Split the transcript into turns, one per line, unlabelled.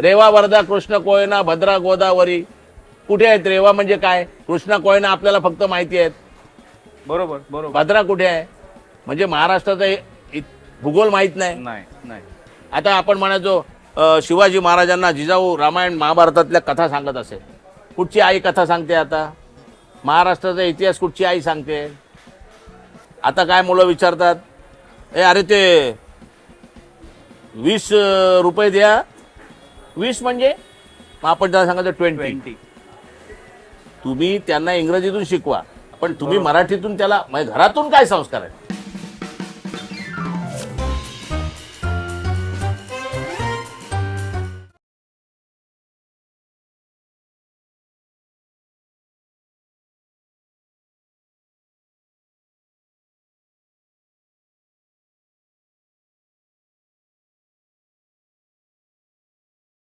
रेवा वर्धा कृष्ण कोयना भद्रा गोदावरी. कुठे आहेत रेवा म्हणजे काय? कृष्ण कोयना आपल्याला फक्त माहिती आहेत.
बरोबर बरोबर.
भद्रा कुठे आहे? म्हणजे महाराष्ट्राचा इ- भूगोल माहीत नाही.
नाही नाही.
आता आपण म्हणायचो अ, शिवाजी महाराजांना जिजाऊ रामायण महाभारतातल्या कथा सांगत असेल. कुठची आई कथा सांगते आता? महाराष्ट्राचा इतिहास कुठची आई सांगते? आता काय मुलं विचारतात? ए अरे ते वीस अ, रुपये द्या वीस म्हणजे? मग आपण त्याला सांगायचं ट्वेंटी
ट्वेंटी.
तुम्ही त्यांना इंग्रजीतून शिकवा. पण तुम्ही मराठीतून त्याला म्हणजे घरातून काय संस्कार आहेत?